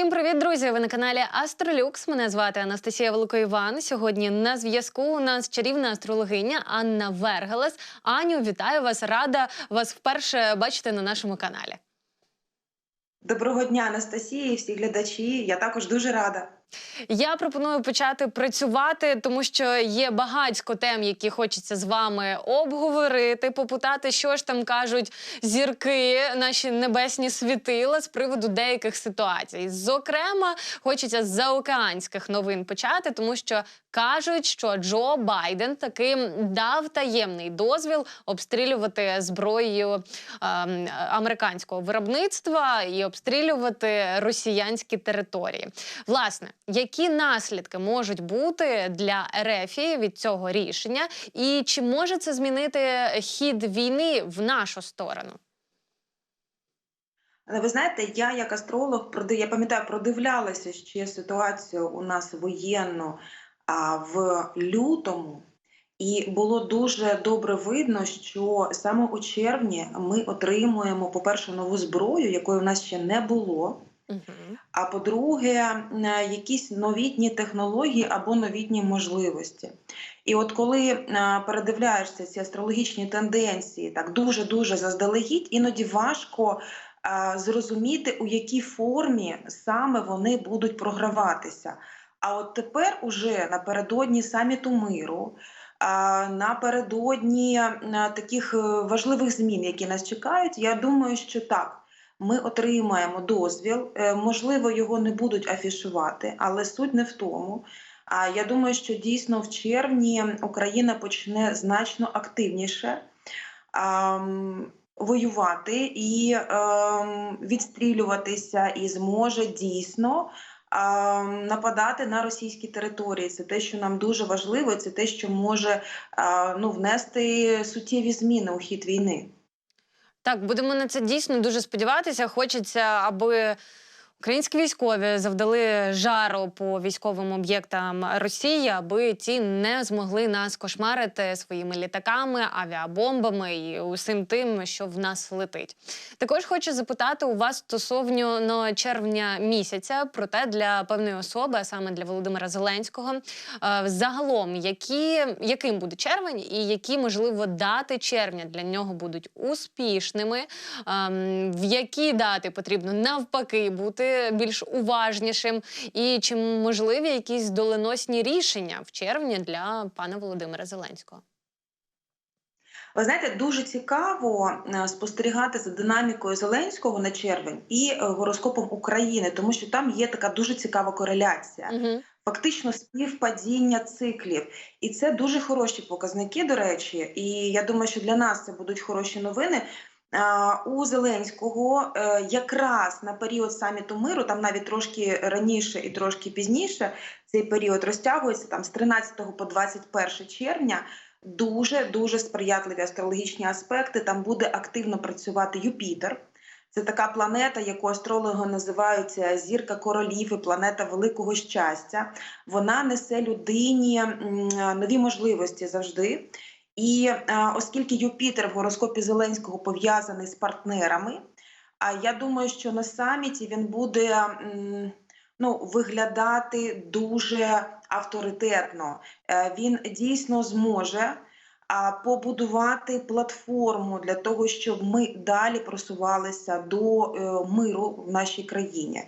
Всім привіт, друзі! Ви на каналі Астролюкс. Мене звати Анастасія Великоїван. Сьогодні на зв'язку у нас чарівна астрологиня Анна Вергелес. Аню, вітаю вас! Рада вас вперше бачити на нашому каналі. Доброго дня, Анастасія і всі глядачі. Я також дуже рада. Я пропоную почати працювати, тому що є багатько тем, які хочеться з вами обговорити, попитати, що ж там кажуть зірки, наші небесні світила з приводу деяких ситуацій. Зокрема, хочеться з заокеанських новин почати, тому що кажуть, що Джо Байден таки дав таємний дозвіл обстрілювати зброєю ем, американського виробництва і обстрілювати росіянські території. Власне, які наслідки можуть бути для РФ від цього рішення, і чи може це змінити хід війни в нашу сторону? Але ви знаєте, я як астролог я пам'ятаю, продивлялася ще ситуацію у нас воєнну в лютому, і було дуже добре видно, що саме у червні ми отримуємо, по-перше, нову зброю, якої в нас ще не було. Угу. А по-друге, якісь новітні технології або новітні можливості. І от коли передивляєшся ці астрологічні тенденції, так дуже дуже заздалегідь, іноді важко зрозуміти, у якій формі саме вони будуть програватися. А от тепер, уже напередодні саміту миру, напередодні е, таких е, важливих змін, які нас чекають, я думаю, що так. Ми отримаємо дозвіл, Е, можливо, його не будуть афішувати, але суть не в тому. А я думаю, що дійсно в червні Україна почне значно активніше ам, воювати і ем, відстрілюватися, і зможе дійсно нападати на російські території. Це те, що нам дуже важливо, це те, що може ну, внести суттєві зміни у хід війни. Так, будемо на це дійсно дуже сподіватися. Хочеться, аби українські військові завдали жару по військовим об'єктам Росії, аби ті не змогли нас кошмарити своїми літаками, авіабомбами і усім тим, що в нас летить. Також хочу запитати у вас стосовно ну, червня місяця, проте для певної особи, а саме для Володимира Зеленського, е, загалом, які, яким буде червень, і які можливо дати червня для нього будуть успішними, ем, в які дати потрібно навпаки бути більш уважнішим, і чи можливі якісь доленосні рішення в червні для пана Володимира Зеленського? Ви знаєте, дуже цікаво е, спостерігати за динамікою Зеленського на червень і е, гороскопом України, тому що там є така дуже цікава кореляція. Угу. Фактично співпадіння циклів, і це дуже хороші показники. До речі, і я думаю, що для нас це будуть хороші новини. У Зеленського е, якраз на період саміту миру, там навіть трошки раніше і трошки пізніше, цей період розтягується там з 13 по 21 червня. Дуже дуже сприятливі астрологічні аспекти. Там буде активно працювати Юпітер. Це така планета, яку астрологи називають е, зірка королів і планета великого щастя. Вона несе людині нові можливості завжди. І е, оскільки Юпітер в гороскопі Зеленського пов'язаний з партнерами, а я думаю, що на саміті він буде ну, виглядати дуже авторитетно. Е, Він дійсно зможе побудувати платформу для того, щоб ми далі просувалися до е, миру в нашій країні.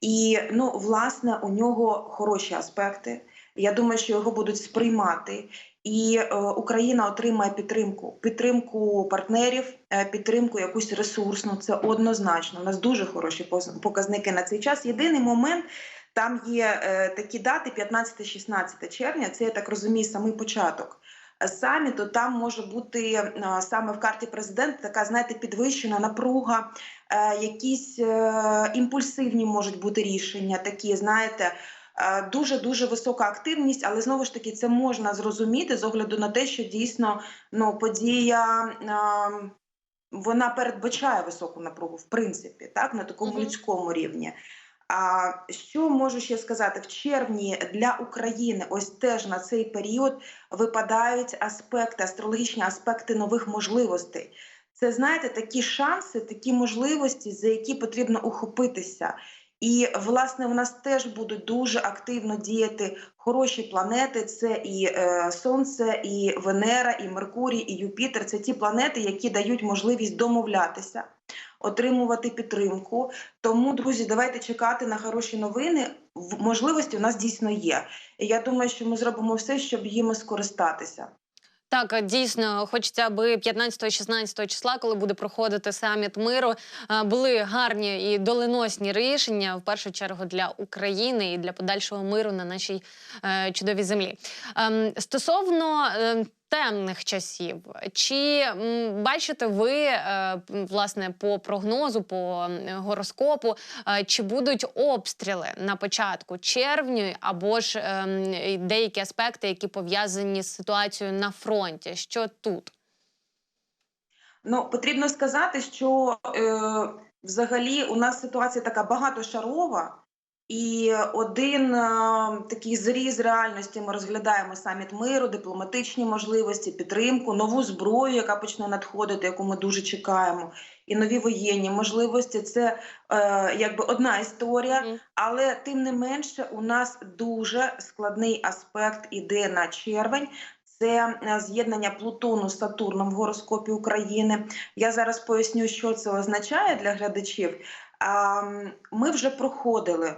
І ну, власне, у нього хороші аспекти. Я думаю, що його будуть сприймати, і е, Україна отримає підтримку, підтримку партнерів, е, підтримку якусь ресурсну. Це однозначно. У нас дуже хороші показники на цей час. Єдиний момент. Там є е, такі дати 15-16 червня. Це я так розумію, самий початок саміту. Там може бути е, саме в карті президента така, знаєте, підвищена напруга, е, якісь е, імпульсивні можуть бути рішення, такі, знаєте. Дуже дуже висока активність, але знову ж таки це можна зрозуміти з огляду на те, що дійсно ну подія е, вона передбачає високу напругу, в принципі, так на такому Мгм. людському рівні. А що можу ще сказати? В червні для України ось теж на цей період випадають аспекти, астрологічні аспекти нових можливостей. Це знаєте, такі шанси, такі можливості, за які потрібно ухопитися. І власне в нас теж будуть дуже активно діяти хороші планети. Це і е, Сонце, і Венера, і Меркурій, і Юпітер. Це ті планети, які дають можливість домовлятися, отримувати підтримку. Тому, друзі, давайте чекати на хороші новини. Можливості у нас дійсно є. Я думаю, що ми зробимо все, щоб їми скористатися. Так, дійсно, хочеться, аби 15-16 числа, коли буде проходити саміт миру, е, були гарні і доленосні рішення в першу чергу для України і для подальшого миру на нашій е, чудовій землі. Ем, стосовно е, темних часів, чи бачите ви е, власне по прогнозу, по гороскопу, е, чи будуть обстріли на початку червня, або ж ем, деякі аспекти, які пов'язані з ситуацією на фронті? Що тут? Ну, потрібно сказати, що е, взагалі у нас ситуація така багатошарова, і один е, такий зріз реальності ми розглядаємо саміт миру, дипломатичні можливості, підтримку, нову зброю, яка почне надходити, яку ми дуже чекаємо, і нові воєнні можливості. Це е, якби одна історія. Але тим не менше, у нас дуже складний аспект іде на червень. Це е, з'єднання Плутону з Сатурном в гороскопі України. Я зараз поясню, що це означає для глядачів. Ми вже проходили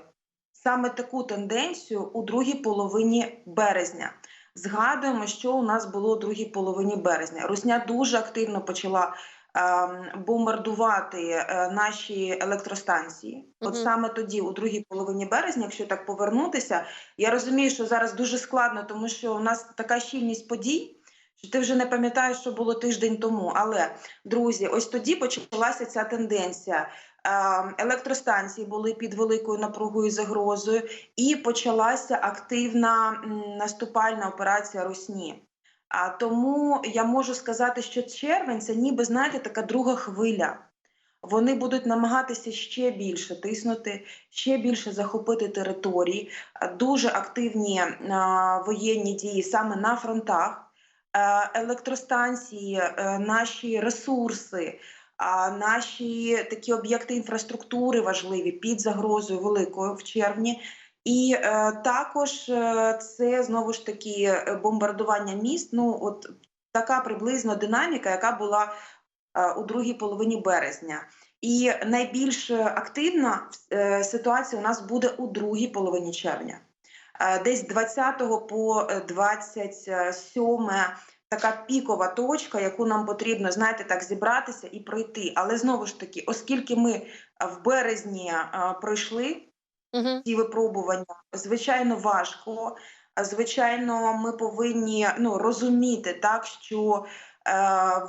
саме таку тенденцію у другій половині березня. Згадуємо, що у нас було у другій половині березня. Русня дуже активно почала ем, бомбардувати е, наші електростанції. От саме тоді, у другій половині березня, якщо так повернутися, я розумію, що зараз дуже складно, тому що у нас така щільність подій, що ти вже не пам'ятаєш, що було тиждень тому. Але друзі, ось тоді почалася ця тенденція. Ем, Електростанції були під великою напругою загрозою, і почалася активна наступальна операція Русні. А тому я можу сказати, що червень це ніби знаєте така друга хвиля. Вони будуть намагатися ще більше тиснути, ще більше захопити території. Дуже активні а, воєнні дії саме на фронтах, Е, електростанції, е, наші ресурси, а, наші такі об'єкти інфраструктури важливі під загрозою великою в червні. І е, також е, це знову ж таки е, бомбардування міст. Ну, от така приблизно динаміка, яка була е, у другій половині березня. І найбільш активна е, ситуація у нас буде у другій половині червня. Е, Десь 20 по е, 27 така пікова точка, яку нам потрібно, знаєте, так зібратися і пройти. Але знову ж таки, оскільки ми е, в березні е, пройшли Угу. ці випробування, звичайно, важко. Звичайно, ми повинні ну, розуміти так, що е,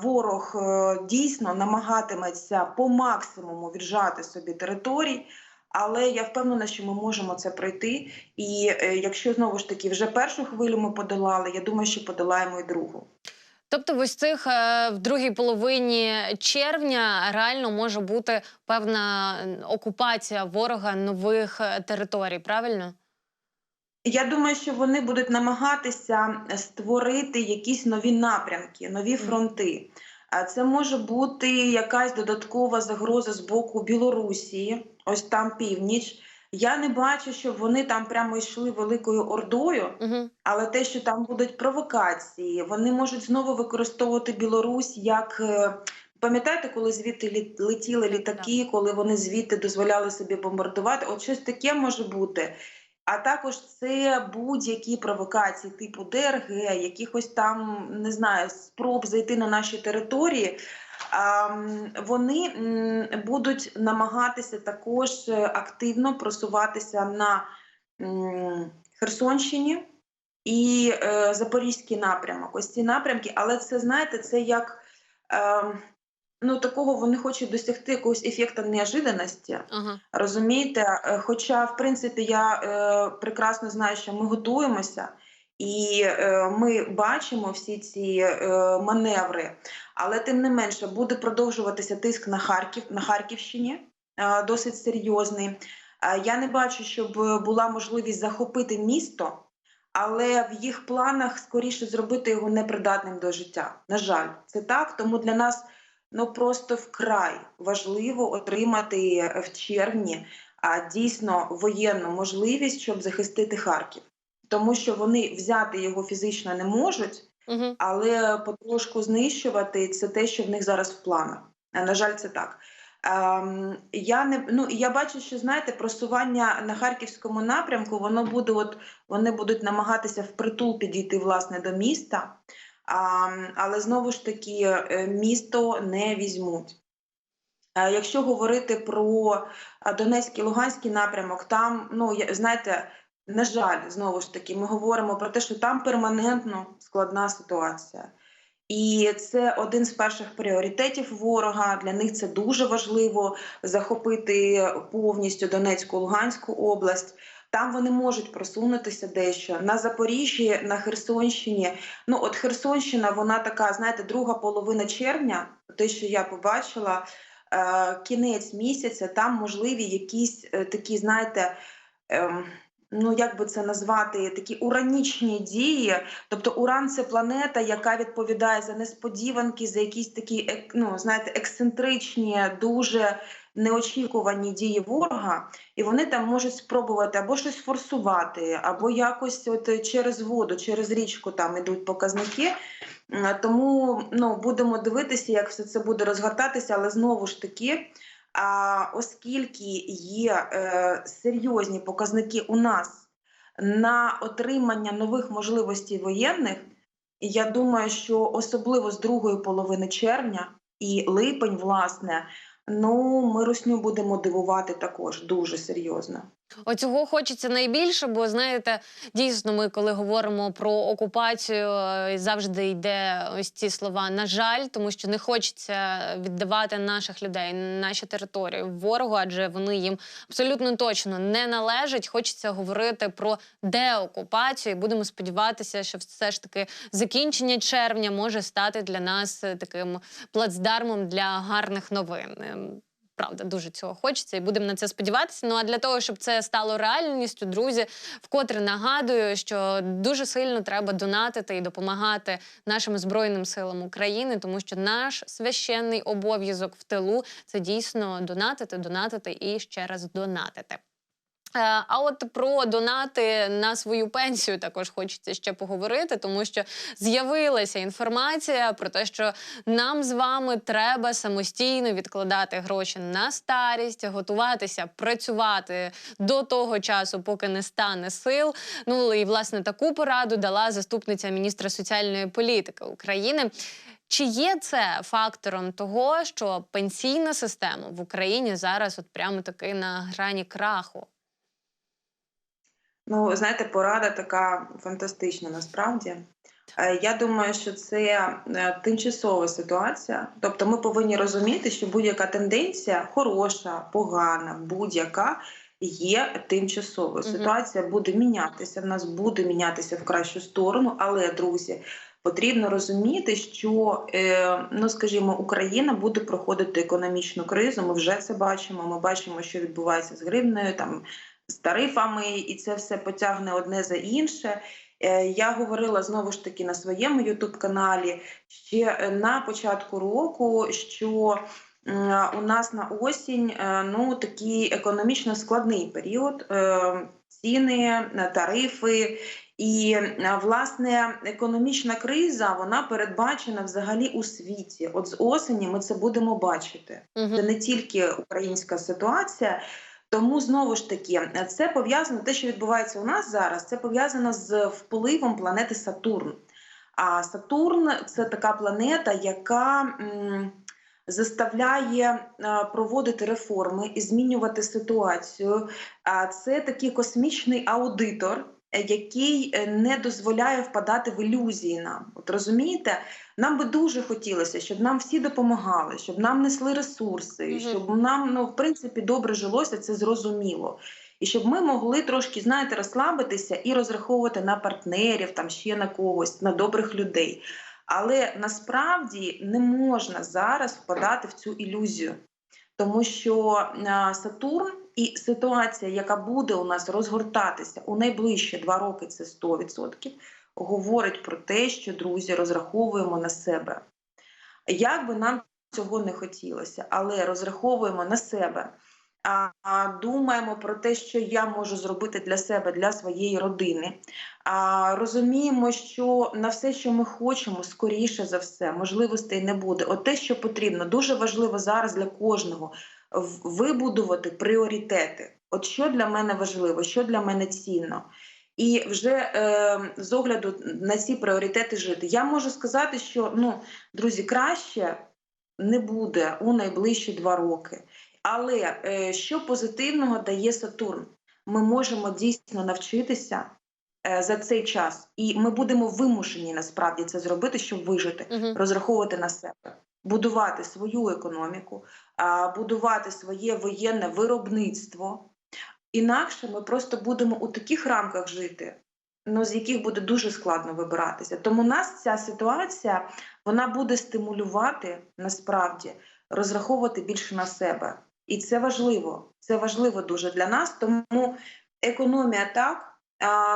ворог е, дійсно намагатиметься по максимуму віджати собі територій. Але я впевнена, що ми можемо це пройти. І е, якщо знову ж таки вже першу хвилю ми подолали, я думаю, що подолаємо і другу. Тобто, в ось цих е, в другій половині червня реально може бути певна окупація ворога нових е, територій, правильно? Я думаю, що вони будуть намагатися створити якісь нові напрямки, нові фронти. Це може бути якась додаткова загроза з боку Білорусі, ось там північ. Я не бачу, щоб вони там прямо йшли великою ордою, Угу. але те, що там будуть провокації, вони можуть знову використовувати Білорусь як. е, Пам'ятаєте, коли звідти летіли літаки, коли вони звідти дозволяли собі бомбардувати? От щось таке може бути. А також це будь-які провокації типу ДРГ, якихось там не знаю спроб зайти на наші території. А, м, вони будуть намагатися також е, активно просуватися на Херсонщині і е, Запорізький напрямок. Ось ці напрямки, але це знаєте, це як е, ну такого вони хочуть досягти якогось ефекту неожиданності. Ага. Розумієте, Е, хоча, в принципі, я е, прекрасно знаю, що ми готуємося, і е, ми бачимо всі ці е, маневри, але тим не менше буде продовжуватися тиск на Харків на Харківщині, е, досить серйозний. Е, я не бачу, щоб була можливість захопити місто. Але в їх планах скоріше зробити його непридатним до життя. На жаль, це так. Тому для нас ну просто вкрай важливо отримати в червні дійсно воєнну можливість, щоб захистити Харків, тому що вони взяти його фізично не можуть, Але потрошку знищувати це те, що в них зараз в планах. На жаль, це так. Ем, я не ну я бачу, що знаєте, просування на харківському напрямку воно буде, от вони будуть намагатися впритул підійти власне до міста, а, але знову ж таки е, місто не візьмуть. Е, Якщо говорити про а, Донецький Луганський напрямок, там ну знаєте, на жаль, знову ж таки, ми говоримо про те, що там перманентно складна ситуація. І це один з перших пріоритетів ворога. Для них це дуже важливо захопити повністю Донецьку Луганську область. Там вони можуть просунутися дещо на Запоріжжі, на Херсонщині. Ну, от Херсонщина, вона така, знаєте, друга половина червня, те, що я побачила, е, кінець місяця, там можливі якісь е, такі, знаєте, ем, ну як би це назвати, такі уранічні дії. Тобто Уран це планета, яка відповідає за несподіванки, за якісь такі, ну знаєте, ексцентричні, дуже неочікувані дії ворога, і вони там можуть спробувати або щось форсувати, або якось от через воду, через річку там ідуть показники. Тому ну, будемо дивитися, як все це буде розгортатися, але знову ж таки. Оскільки є е, серйозні показники у нас на отримання нових можливостей воєнних, я думаю, що особливо з другої половини червня і липень, власне, ну ми русню будемо дивувати також дуже серйозно. Оцього хочеться найбільше, бо знаєте, дійсно, ми коли говоримо про окупацію, е, завжди йде ось ці слова на жаль, тому що не хочеться віддавати наших людей, наші території ворогу, адже вони їм абсолютно точно не належать. Хочеться говорити про деокупацію. і Будемо сподіватися, що все ж таки закінчення червня може стати для нас е, таким плацдармом для гарних новин. Правда, дуже цього хочеться, і будемо на це сподіватися. Ну а для того, щоб це стало реальністю, друзі, вкотре нагадую, що дуже сильно треба донатити і допомагати нашим збройним силам України, тому що наш священний обов'язок в тилу це дійсно донатити, донатити і ще раз донатити. Е, А от про донати на свою пенсію також хочеться ще поговорити, тому що з'явилася інформація про те, що нам з вами треба самостійно відкладати гроші на старість, готуватися працювати до того часу, поки не стане сил. Ну і власне таку пораду дала заступниця міністра соціальної політики України. Чи є це фактором того, що пенсійна система в Україні зараз от прямо таки на грані краху? Ну, знаєте, порада така фантастична насправді. Е, Я думаю, що це е, тимчасова ситуація. Тобто, ми повинні розуміти, що будь-яка тенденція хороша, погана, будь-яка є тимчасовою. Ситуація буде мінятися, в нас буде мінятися в кращу сторону, але друзі. Потрібно розуміти, що е, ну скажімо, Україна буде проходити економічну кризу. Ми вже це бачимо. Ми бачимо, що відбувається з гривнею, там з тарифами, і це все потягне одне за інше. Е, Я говорила знову ж таки на своєму ютуб-каналі ще е, на початку року, що у нас на осінь е, ну такий економічно складний період. Ціни, тарифи. І власне економічна криза вона передбачена взагалі у світі. От з осені ми це будемо бачити. Це не тільки українська ситуація. Тому знову ж таки це пов'язано те, що відбувається у нас зараз. Це пов'язано з впливом планети Сатурн. А Сатурн це така планета, яка м, заставляє е, проводити реформи і змінювати ситуацію. А це такий космічний аудитор, який е, не дозволяє впадати в ілюзії нам. От розумієте, нам би дуже хотілося, щоб нам всі допомагали, щоб нам несли ресурси, Мгм. щоб нам ну в принципі добре жилося, це зрозуміло. І щоб ми могли трошки, знаєте, розслабитися і розраховувати на партнерів, там ще на когось, на добрих людей. Але насправді не можна зараз впадати в цю ілюзію, тому що а, Сатурн і ситуація, яка буде у нас розгортатися у найближчі два роки, це 100%, говорить про те, що друзі розраховуємо на себе. Як би нам цього не хотілося, але розраховуємо на себе. а, думаємо про те, що я можу зробити для себе, для своєї родини. А, розуміємо, що на все, що ми хочемо, скоріше за все, можливостей не буде. От те, що потрібно, дуже важливо зараз для кожного вибудувати пріоритети. От що для мене важливо, що для мене цінно. І вже е, з огляду на ці пріоритети жити. Я можу сказати, що ну, друзі, краще не буде у найближчі два роки. Але е, що позитивного дає Сатурн? Ми можемо дійсно навчитися е, за цей час, і ми будемо вимушені насправді це зробити, щоб вижити, Мгм. розраховувати на себе, будувати свою економіку, будувати своє воєнне виробництво. Інакше ми просто будемо у таких рамках жити, ну з яких буде дуже складно вибиратися. Тому нас ця ситуація вона буде стимулювати насправді розраховувати більше на себе. І це важливо. Це важливо дуже для нас. Тому економія так,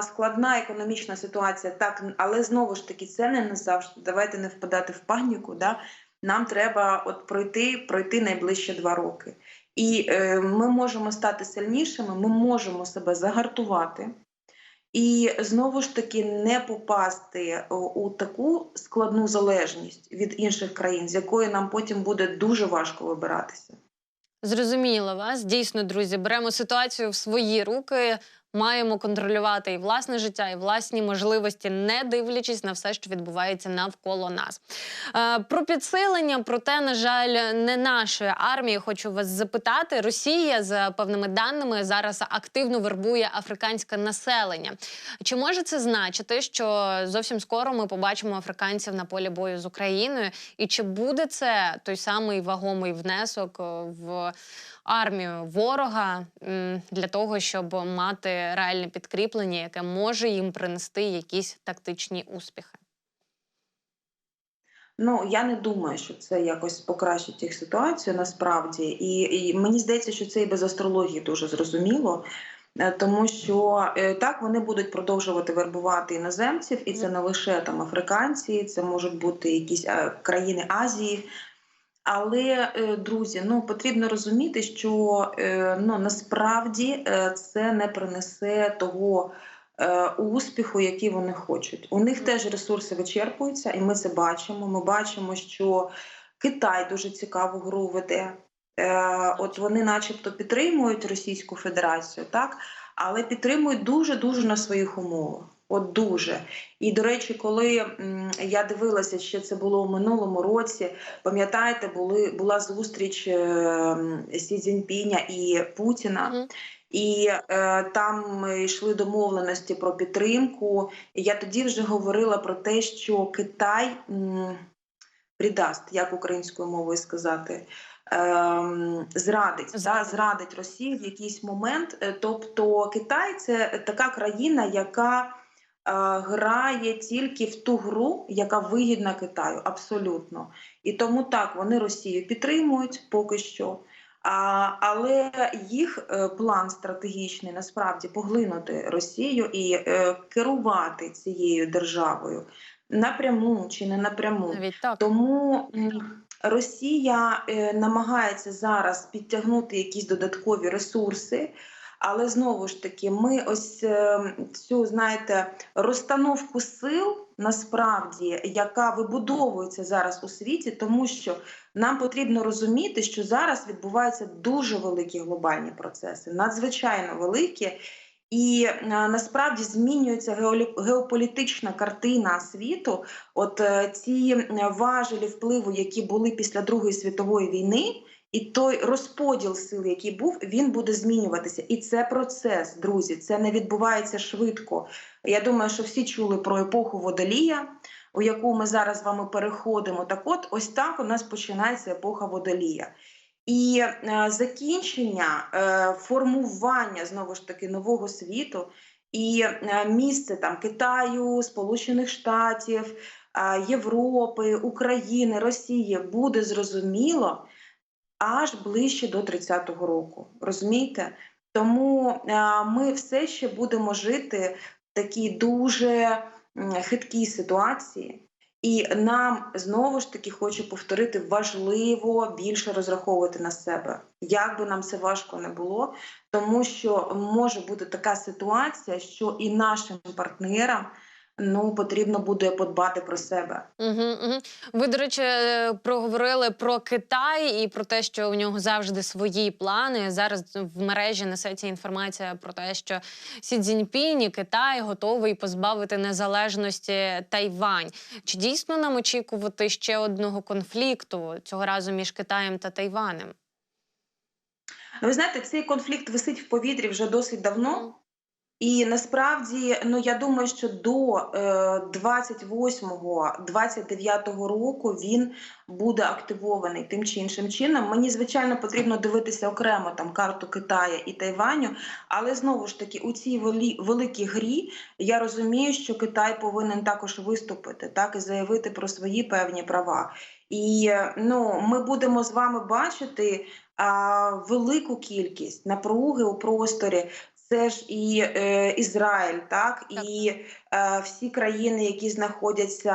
складна економічна ситуація так, але знову ж таки це не назавжди. Давайте не впадати в паніку. Да? Нам треба от пройти, пройти найближче два роки. І е, ми можемо стати сильнішими, ми можемо себе загартувати. І знову ж таки не попасти у таку складну залежність від інших країн, з якої нам потім буде дуже важко вибиратися. Зрозуміло вас. Дійсно, друзі, беремо ситуацію в свої руки. Маємо контролювати і власне життя, і власні можливості, не дивлячись на все, що відбувається навколо нас. Е, про підсилення, проте, на жаль, не нашої армії. Хочу вас запитати. Росія за певними даними зараз активно вербує африканське населення. Чи може це значити, що зовсім скоро ми побачимо африканців на полі бою з Україною? І чи буде це той самий вагомий внесок е, в армію ворога для того, щоб мати реальне підкріплення, яке може їм принести якісь тактичні успіхи? Ну я не думаю, що це якось покращить їх ситуацію насправді, і, і мені здається, що це і без астрології дуже зрозуміло. е, Тому що е, так вони будуть продовжувати вербувати іноземців, і це не лише там африканці, це можуть бути якісь е, країни Азії. Але е, друзі, ну потрібно розуміти, що е, ну насправді е, це не принесе того успіху, який вони хочуть. У них теж ресурси вичерпуються, і ми це бачимо. Ми бачимо, що Китай дуже цікаву гру веде. От вони, начебто, підтримують Російську Федерацію, так, але підтримують дуже дуже на своїх умовах. От дуже. І до речі, коли я дивилася, що це було у минулому році, пам'ятаєте, були була зустріч е, Сі Цзіньпіня і Путіна. Мгм. І е, там йшли домовленості про підтримку. І я тоді вже говорила про те, що Китай м, придасть, як українською мовою сказати, ем, зрадить, да, Зрадить. зрадить Росію в якийсь момент. Е, Тобто Китай це така країна, яка е, грає тільки в ту гру, яка вигідна Китаю, абсолютно. І тому так вони Росію підтримують поки що. А, але їх е, план стратегічний насправді поглинути Росію і е, керувати цією державою напряму чи не напряму. Навіть так. Тому Росія е, намагається зараз підтягнути якісь додаткові ресурси. Але знову ж таки, ми ось е, цю знаєте розстановку сил насправді, яка вибудовується зараз у світі, тому що нам потрібно розуміти, що зараз відбуваються дуже великі глобальні процеси, надзвичайно великі, і е, насправді змінюється геополітична картина світу. От е, ці важелі впливу, які були після Другої світової війни, і той розподіл сил, який був, він буде змінюватися. І це процес, друзі. Це не відбувається швидко. Я думаю, що всі чули про епоху водолія, у яку ми зараз з вами переходимо. Так, от ось так у нас починається епоха водолія. І е, закінчення е, формування знову ж таки нового світу і е, місце там Китаю, Сполучених Штатів, е, Європи, України, Росії буде зрозуміло аж ближче до 30-го року. Розумієте? Тому е, ми все ще будемо жити в такій дуже хиткій ситуації. І нам знову ж таки хочу повторити, важливо більше розраховувати на себе, як би нам це важко не було, тому що може бути така ситуація, що і нашим партнерам ну потрібно буде подбати про себе. Угу, угу. Ви, до речі, е, проговорили про Китай і про те, що у нього завжди свої плани. Зараз в мережі несеться інформація про те, що Сі Цзіньпінь і Китай готовий позбавити незалежності Тайвань. Чи дійсно нам очікувати ще одного конфлікту цього разу між Китаєм та Тайванем? Ви знаєте, цей конфлікт висить в повітрі вже досить давно. І насправді, ну я думаю, що до е, 28-29 року він буде активований тим чи іншим чином. Мені звичайно потрібно дивитися окремо там карту Китаю і Тайваню, але знову ж таки у цій великій грі я розумію, що Китай повинен також виступити, так і заявити про свої певні права. І ну ми будемо з вами бачити велику кількість напруги у просторі. Це ж і е, Ізраїль, так, Так. і е, всі країни, які знаходяться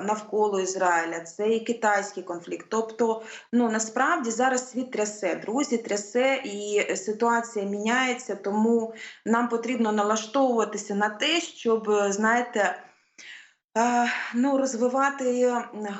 навколо Ізраїля, це і китайський конфлікт. Тобто, ну насправді зараз світ трясе, друзі, трясе, і ситуація міняється. Тому нам потрібно налаштовуватися на те, щоб знаєте. е, Ну, розвивати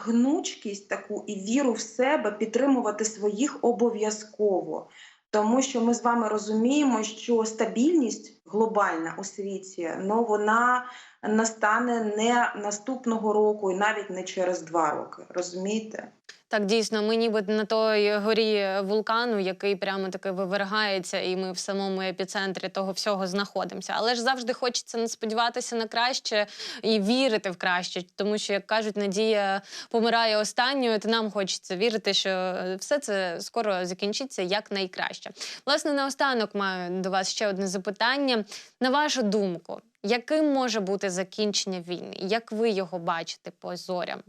гнучкість таку і віру в себе, підтримувати своїх обов'язково. Тому що ми з вами розуміємо, що стабільність глобальна у світі ну вона настане не наступного року і навіть не через два роки. Розумієте? Так, дійсно, ми ніби на той горі вулкану, який прямо таки вивергається, і ми в самому епіцентрі того всього знаходимося. Але ж завжди хочеться сподіватися на краще і вірити в краще, тому що, як кажуть, надія помирає останньою. То нам хочеться вірити, що е, все це скоро закінчиться як найкраще. Власне, наостанок маю до вас ще одне запитання. На вашу думку, яким може бути закінчення війни? Як ви його бачите по зорям?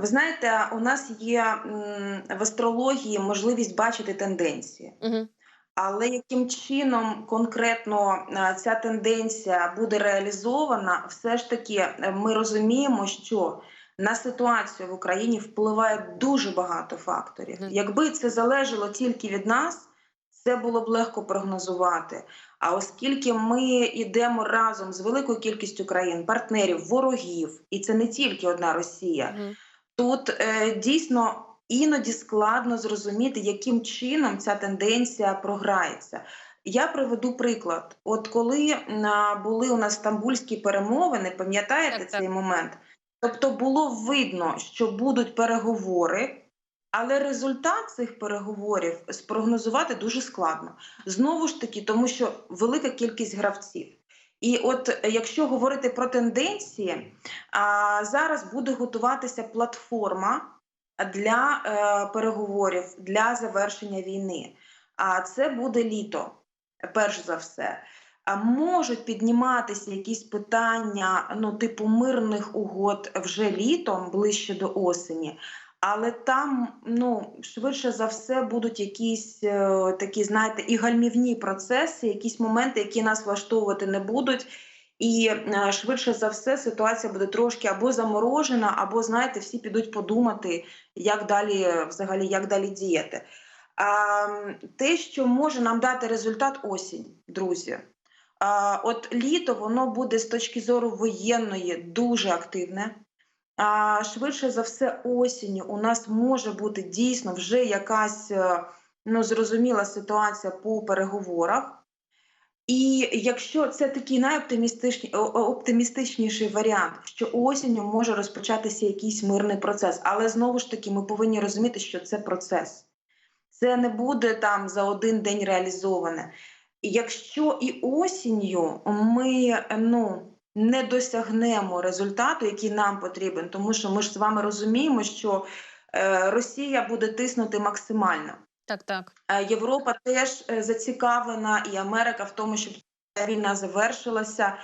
Ви знаєте, у нас є в астрології можливість бачити тенденції. Угу. Але яким чином конкретно е, ця тенденція буде реалізована, все ж таки е, ми розуміємо, що на ситуацію в Україні впливає дуже багато факторів. Якби це залежало тільки від нас, це було б легко прогнозувати. А оскільки ми йдемо разом з великою кількістю країн, партнерів, ворогів, і це не тільки одна Росія, Угу. Тут е, дійсно іноді складно зрозуміти, яким чином ця тенденція програється. Я приведу приклад. От коли були у нас стамбульські перемовини, пам'ятаєте Так, цей так. момент? Тобто було видно, що будуть переговори, але результат цих переговорів спрогнозувати дуже складно. Знову ж таки, тому що велика кількість гравців. І от е, якщо говорити про тенденції, зараз буде готуватися платформа для е, переговорів для завершення війни. А це буде літо, перш за все. Можуть підніматися якісь питання, ну, типу мирних угод вже літом, ближче до осені. Але там, ну, швидше за все, будуть якісь е, такі, знаєте, і гальмівні процеси, якісь моменти, які нас влаштовувати не будуть. І е, швидше за все ситуація буде трошки або заморожена, або знаєте, всі підуть подумати, як далі взагалі як далі діяти. А, те, що може нам дати результат осінь, друзі. А, от літо воно буде з точки зору воєнної дуже активне. А швидше за все, осінню у нас може бути дійсно вже якась е, ну, зрозуміла ситуація по переговорах. І якщо це такий найоптимістичні- о- о- оптимістичніший варіант, що осінню може розпочатися якийсь мирний процес, але знову ж таки ми повинні розуміти, що це процес. Це не буде там за один день реалізоване. Якщо і осінню ми ну, не досягнемо результату, який нам потрібен, тому що ми ж з вами розуміємо, що е, Росія буде тиснути максимально. Так, так. Е, Європа теж е, зацікавлена, і Америка в тому, щоб ця війна завершилася.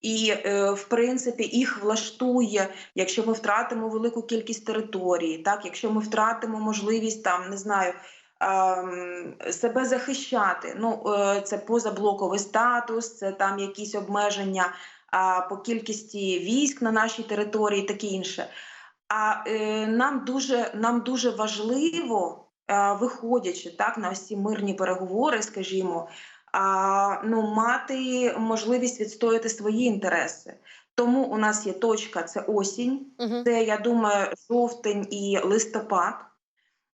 І, в принципі, їх влаштує, якщо ми втратимо велику кількість території, так, якщо ми втратимо можливість там, не знаю, ем, себе захищати. Ну, це позаблоковий статус, це там якісь обмеження по кількості військ на нашій території, таке інше. А е, нам дуже нам дуже важливо, е, виходячи так на ці мирні переговори, скажімо, а, ну, мати можливість відстояти свої інтереси. Тому у нас є точка це осінь. Угу. Це, я думаю, жовтень і листопад.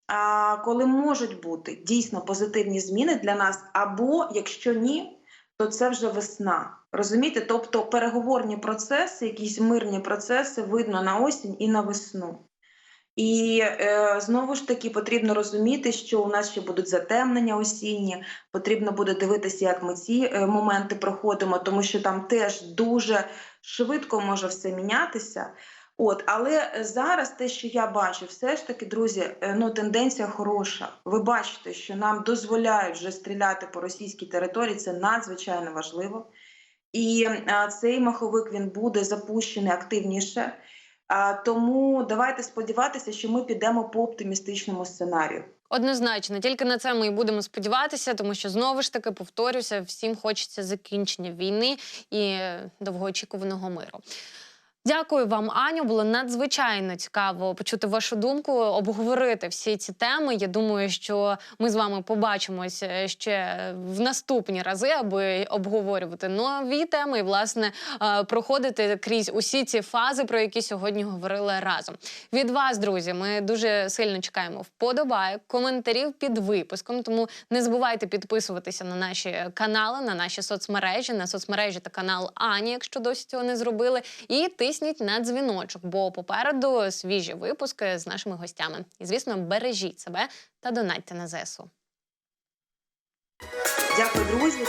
А, коли можуть бути дійсно позитивні зміни для нас, або якщо ні, то це вже весна. Розумієте? Тобто переговорні процеси, якісь мирні процеси видно на осінь і на весну. І е, знову ж таки потрібно розуміти, що у нас ще будуть затемнення осінні. Потрібно буде дивитися, як ми ці е, моменти проходимо, тому що там теж дуже швидко може все мінятися. От, але зараз те, що я бачу, все ж таки, друзі, е, ну тенденція хороша. Ви бачите, що нам дозволяють вже стріляти по російській території. Це надзвичайно важливо. І цей маховик він буде запущений активніше. Тому давайте сподіватися, що ми підемо по оптимістичному сценарію. Однозначно, тільки на це ми і будемо сподіватися, тому що знову ж таки повторюся, всім хочеться закінчення війни і е, довгоочікуваного миру. Дякую вам, Аню. Було надзвичайно цікаво почути вашу думку, обговорити всі ці теми. Я думаю, що ми з вами побачимось е, ще в наступні рази, аби обговорювати нові теми і власне е, проходити крізь усі ці фази, про які сьогодні говорили разом. Від вас, друзі, ми дуже сильно чекаємо вподобайок, коментарів під випуском. Тому не забувайте підписуватися на наші канали, на наші соцмережі, на соцмережі та канал Ані, якщо досі цього не зробили. І тисніть на дзвіночок, бо попереду свіжі випуски з нашими гостями. І звісно, бережіть себе та донатьте на ЗСУ. Дякую, друзі.